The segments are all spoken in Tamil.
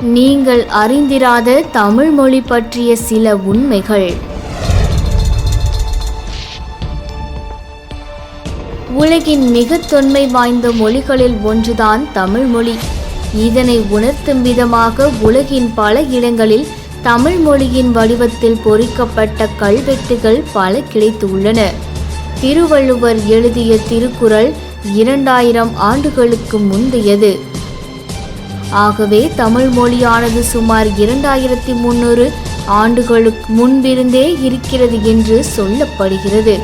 நீங்கள் அறிந்திராத தமிழ் மொழி பற்றிய சில உண்மைகள். உலகின் மிக தொன்மை வாய்ந்த மொழிகளில் ஒன்றுதான் தமிழ் மொழி. இதனை உணர்த்தும் விதமாக உலகின் பல இடங்களில் தமிழ் மொழியின் வடிவத்தில் பொறிக்கப்பட்ட கல்வெட்டுகள் பல கிடைத்துள்ளன. திருவள்ளுவர் எழுதிய திருக்குறள் இரண்டாயிரம் ஆண்டுகளுக்கு முந்தையது. ஆகவே தமிழ் மொழியானது சுமார் இரண்டாயிரத்தி முன்னூறு ஆண்டுகளுக்கு முன்பிருந்தே இருக்கிறது என்று சொல்லப்படுகிறது.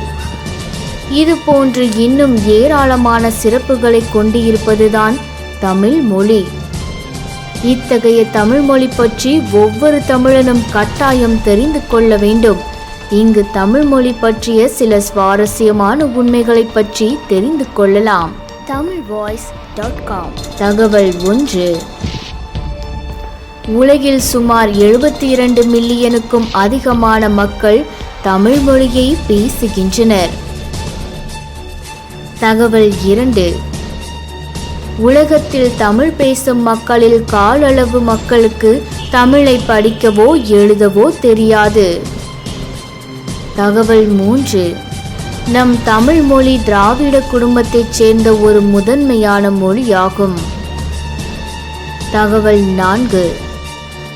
இது போன்று இன்னும் ஏராளமான சிறப்புகளை கொண்டிருப்பதுதான் தமிழ் மொழி. இத்தகைய தமிழ் மொழி பற்றி ஒவ்வொரு தமிழனும் கட்டாயம் தெரிந்து கொள்ள வேண்டும். இங்கு தமிழ் மொழி பற்றிய சில சுவாரஸ்யமான உண்மைகளை பற்றி தெரிந்து கொள்ளலாம். தமிழ் வாய்ஸ் டாட் காம் தகவல் ஒன்று. உலகில் சுமார் எழுபத்தி இரண்டு மில்லியனுக்கும் அதிகமான மக்கள் தமிழ் மொழியை பேசுகின்றனர். தகவல் இரண்டு. உலகத்தில் தமிழ் பேசும் மக்களில் காலளவு மக்களுக்கு தமிழை படிக்கவோ எழுதவோ தெரியாது. தகவல் மூன்று. நம் தமிழ் மொழி திராவிட குடும்பத்தைச் சேர்ந்த ஒரு முதன்மையான மொழியாகும். தகவல் நான்கு.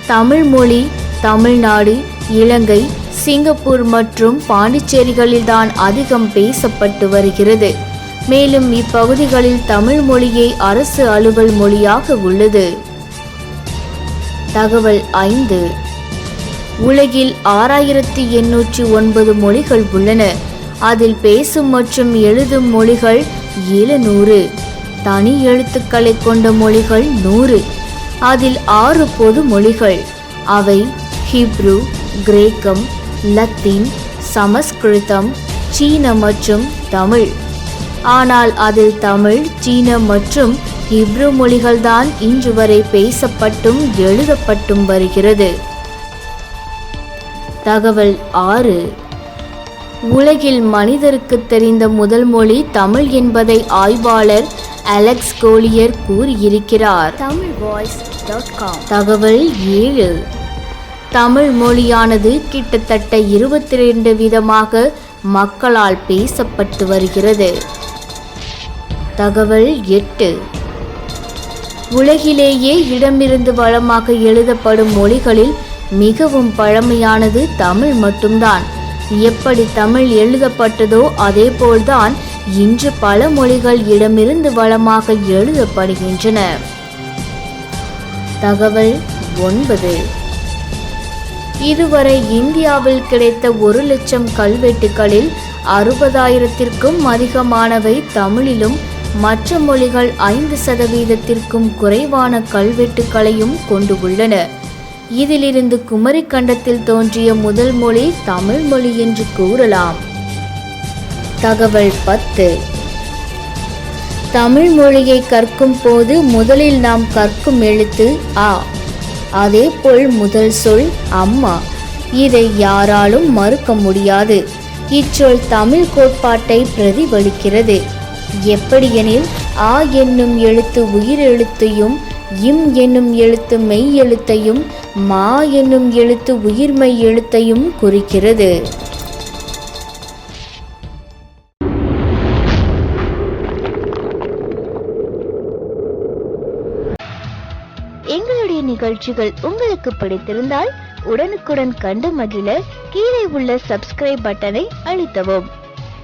தமிழ் மொழி தமிழ்நாடு இலங்கை சிங்கப்பூர் மற்றும் பாண்டிச்சேரிகளில்தான் அதிகம் பேசப்பட்டு வருகிறது. மேலும் இப்பகுதிகளில் தமிழ் மொழியை அரசு அலுவல் மொழியாக உள்ளது. தகவல் ஐந்து. உலகில் ஆறாயிரத்தி எண்ணூற்றி ஒன்பது மொழிகள் உள்ளன. அதில் பேசும் மற்றும் எழுதும் மொழிகள் எழுநூறு. தனி எழுத்துக்களை கொண்ட மொழிகள் நூறு. அதில் ஆறு பொது மொழிகள். அவை ஹிப்ரு கிரேக்கம் லத்தீன் சமஸ்கிருதம் சீன மற்றும் தமிழ். ஆனால் அதில் தமிழ் சீன மற்றும் ஹிப்ரு மொழிகள்தான் இன்று வரை பேசப்பட்டும் எழுதப்பட்டும் வருகிறது. தகவல் ஆறு. உலகில் மனிதருக்கு தெரிந்த முதல் மொழி தமிழ் என்பதை ஆய்வாளர் அலெக்ஸ் கோலியர் கூறியிருக்கிறார். Tamil voice dot com. தகவல் ஏழு. தமிழ் மொழியானது கிட்டத்தட்ட இருபத்தி ரெண்டு விதமாக மக்களால் பேசப்பட்டு வருகிறது. தகவல் எட்டு. உலகிலேயே இடமிருந்து வளமாக எழுதப்படும் மொழிகளில் மிகவும் பழமையானது தமிழ் மட்டும்தான். எப்படி தமிழ் எழுதப்பட்டதோ அதேபோல்தான் இன்று பல மொழிகள் இடமிருந்து வளமாக எழுதப்படுகின்றன. தகவல் ஒன்பது. இதுவரை இந்தியாவில் கிடைத்த ஒரு லட்சம் கல்வெட்டுகளில் அறுபதாயிரத்திற்கும் அதிகமானவை தமிழிலும் மற்ற மொழிகள் ஐந்து சதவீதத்திற்கும் குறைவான கல்வெட்டுகளையும் கொண்டுள்ளன. இதிலிருந்து குமரி கண்டத்தில் தோன்றிய முதல் மொழி தமிழ் மொழி என்று கூறலாம். தகவல் பத்து. தமிழ் மொழியை கற்கும் போது முதலில் நாம் கற்கும் எழுத்து ஆ அதேபோல் முதல் சொல் அம்மா. இதை யாராலும் மறுக்க முடியாது. இச்சொல் தமிழ் கோட்பாட்டை பிரதிபலிக்கிறது. எப்படியெனில் ஆ என்னும் எழுத்து உயிர் எழுத்தையும் இம் என்னும் எழுத்து மெய் எழுத்தையும் மா என்னும் எழுத்து உயிர்மை எழுத்தையும் குறிக்கிறது. எங்களுடைய நிகழ்ச்சிகள் உங்களுக்கு பிடித்திருந்தால் உடனுக்குடன் கண்டு மகிழ கீழே உள்ள சப்ஸ்கிரைப் பட்டனை அழுத்தவும்.